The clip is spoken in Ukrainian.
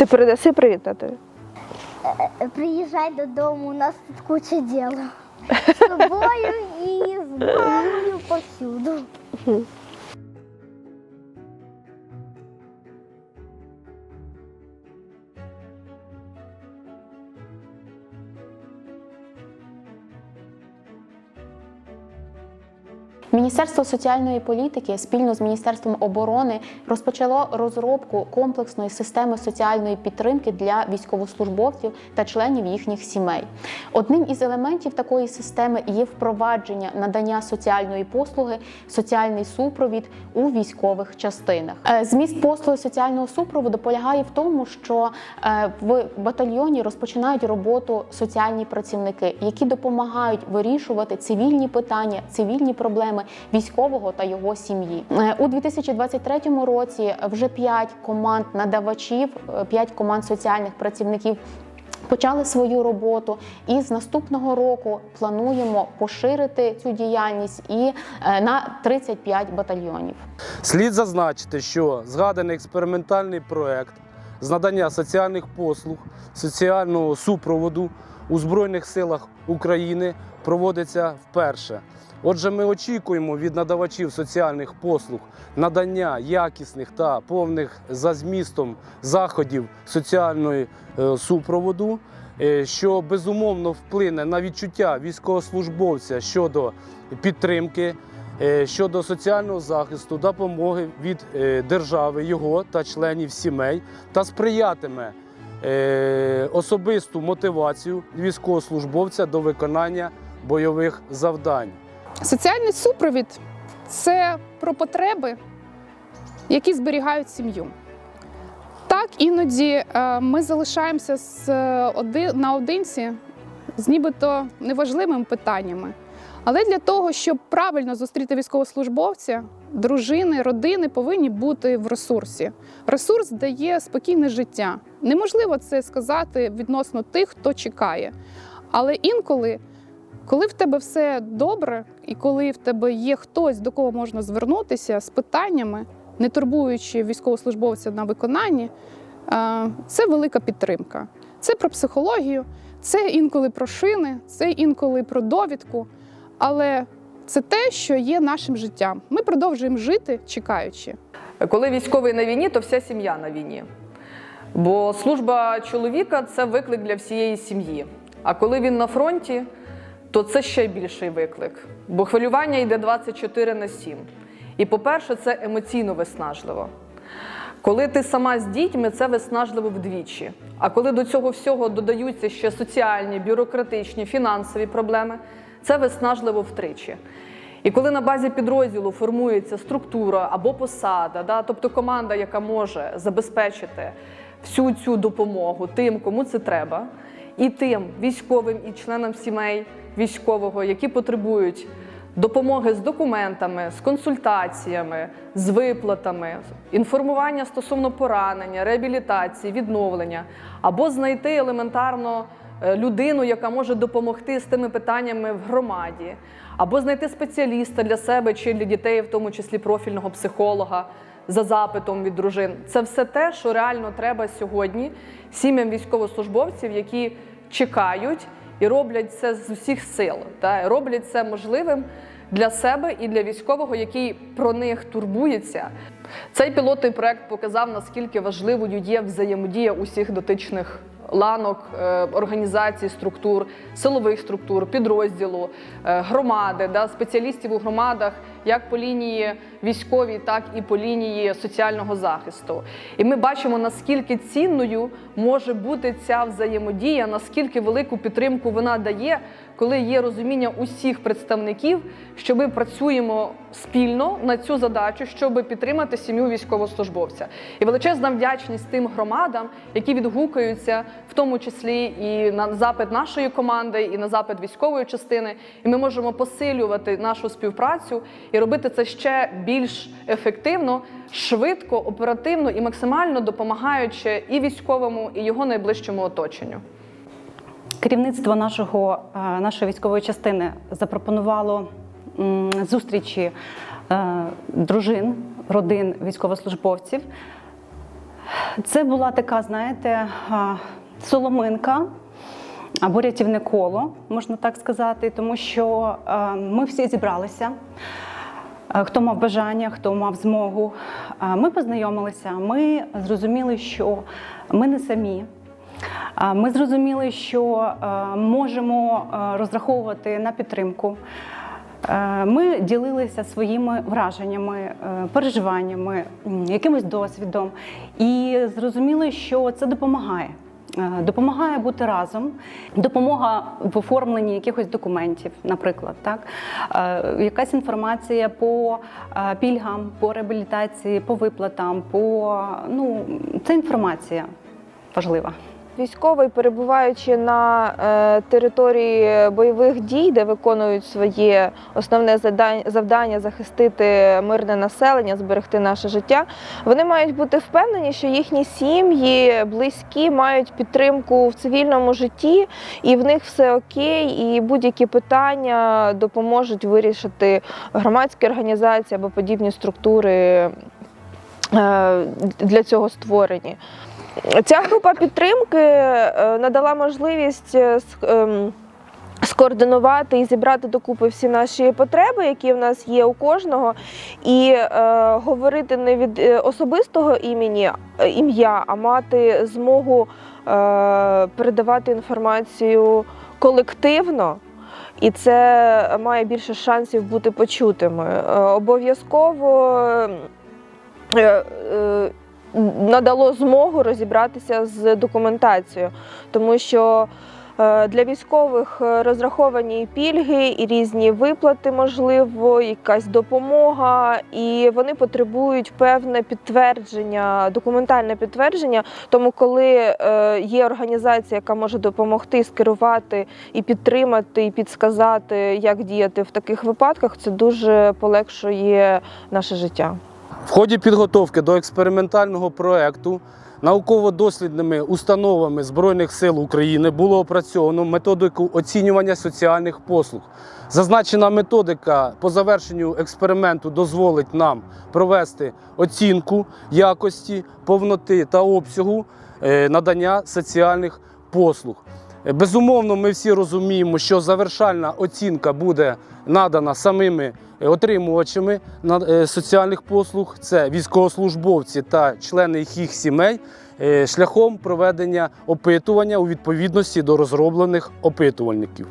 Ти передаси привіт татові? Е, Приїжджай додому, у нас тут куча діла. З тобою і з мамою повсюду. Міністерство соціальної політики спільно з Міністерством оборони розпочало розробку комплексної системи соціальної підтримки для військовослужбовців та членів їхніх сімей. Одним із елементів такої системи є впровадження надання соціальної послуги, соціальний супровід у військових частинах. Е, Зміст послуги соціального супроводу полягає в тому, що е, в батальйоні розпочинають роботу соціальні працівники, які допомагають вирішувати цивільні питання, цивільні проблеми військового та його сім'ї. Е, У 2023 році вже 5 команд надавачів, 5 команд соціальних працівників. Почали свою роботу, і з наступного року плануємо поширити цю діяльність і е, на 35 батальйонів. Слід зазначити, що згаданий експериментальний проект з надання соціальних послуг, соціального супроводу у Збройних силах України проводиться вперше. Отже, ми очікуємо від надавачів соціальних послуг надання якісних та повних за змістом заходів соціальної е, супроводу, е, що безумовно вплине на відчуття військовослужбовця щодо підтримки, е, щодо соціального захисту, допомоги від держави, його та членів сімей, та сприятиме особисту мотивацію військовослужбовця до виконання бойових завдань. Соціальний супровід це про потреби, які зберігають сім'ю. Так, іноді е, ми залишаємося з е, наодинці з нібито неважливими питаннями. Але для того, щоб правильно зустріти військовослужбовця, дружини, родини повинні бути в ресурсі. Ресурс дає спокійне життя. Неможливо це сказати відносно тих, хто чекає. Але інколи коли в тебе все добре, і коли в тебе є хтось, до кого можна звернутися з питаннями, не турбуючи військовослужбовця на виконанні, е, це велика підтримка. Це про психологію, це інколи про шини, це інколи про довідку. Але це те, що є нашим життям. Ми продовжуємо жити, чекаючи. Коли військовий на війні, то вся сім'я на війні. Бо служба чоловіка це виклик для всієї сім'ї. А коли він на фронті, то це ще більший виклик. Бо хвилювання йде 24 на 7. І, по-перше, це емоційно виснажливо. Коли ти сама з дітьми, це виснажливо вдвічі. А коли до цього всього додаються ще соціальні, бюрократичні, фінансові проблеми, це виснажливо втричі. І коли на базі підрозділу формується структура або посада, да, тобто команда, яка може забезпечити всю цю допомогу тим, кому це треба, і тим військовим і членам сімей військового, які потребують допомоги з документами, з консультаціями, з виплатами, інформування стосовно поранення, реабілітації, відновлення, або знайти елементарно е, людину, яка може допомогти з тими питаннями в громаді, або знайти спеціаліста для себе чи для дітей, в тому числі профільного психолога. За запитом від дружин, це все те, що реально треба сьогодні сім'ям військовослужбовців, які чекають і роблять це з усіх сил, та роблять це можливим для себе і для військового, який про них турбується. Цей пілотний проект показав, наскільки важливою є взаємодія усіх дотичних ланок, е, організацій, структур, силових структур, підрозділу, е, громади, да, спеціалістів у громадах, як по лінії військовій, так і по лінії соціального захисту. І ми бачимо, наскільки цінною може бути ця взаємодія, наскільки велику підтримку вона дає, коли є розуміння усіх представників, що ми працюємо спільно на цю задачу, щоб підтримати сім'ю військовослужбовця. І величезна вдячність тим громадам, які відгукаються, в тому числі і на запит нашої команди, і на запит військової частини. І ми можемо посилювати нашу співпрацю і робити це ще більш ефективно, швидко, оперативно і максимально допомагаючи і військовому, і його найближчому оточенню. Керівництво нашого, е, нашої військової частини запропонувало зустрічі е, дружин, родин військовослужбовців Це була така, знаєте, соломинка або рятівне коло, можна так сказати, тому що е, ми всі зібралися. Е, Хто мав бажання, хто мав змогу. Е, Ми познайомилися, ми зрозуміли, що ми не самі. Ми зрозуміли, що можемо розраховувати на підтримку. Ми ділилися своїми враженнями, е, переживаннями, якимось досвідом, і зрозуміли, що це допомагає. Е, Допомагає бути разом, допомога в оформленні якихось документів, наприклад, так Е, якась інформація по пільгам, по реабілітації, по виплатам, по ну це інформація важлива. Військовий, перебуваючи на е, території бойових дій, де виконують своє основне завдання захистити мирне населення, зберегти наше життя, вони мають бути впевнені, що їхні сім'ї, близькі мають підтримку в цивільному житті, і в них все окей, і будь-які питання допоможуть вирішити громадські організації або подібні структури е, для цього створені. Ця група підтримки е, надала можливість е, ем, скоординувати і зібрати докупи всі наші потреби, які в нас є у кожного, і е, говорити не від е, особистого імені ім'я, а мати змогу е, передавати інформацію колективно. І це має більше шансів бути почутими. Обов'язково е, е, надало змогу розібратися з документацією, тому що е, для військових е, розраховані і пільги, і різні виплати, можливо, якась допомога, і вони потребують певне підтвердження, документальне підтвердження. Тому, коли е, є організація, яка може допомогти скерувати і підтримати, і підсказати, як діяти в таких випадках, це дуже полегшує наше життя. В ході підготовки до експериментального проекту науково-дослідними установами Збройних сил України було опрацьовано методику оцінювання соціальних послуг. Зазначена методика по завершенню експерименту дозволить нам провести оцінку якості, повноти та обсягу е, надання соціальних послуг. Безумовно, ми всі розуміємо, що завершальна оцінка буде надана самими е, отримувачами е, соціальних послуг, це військовослужбовці та члени їх сімей, е, шляхом проведення опитування у відповідності до розроблених опитувальників.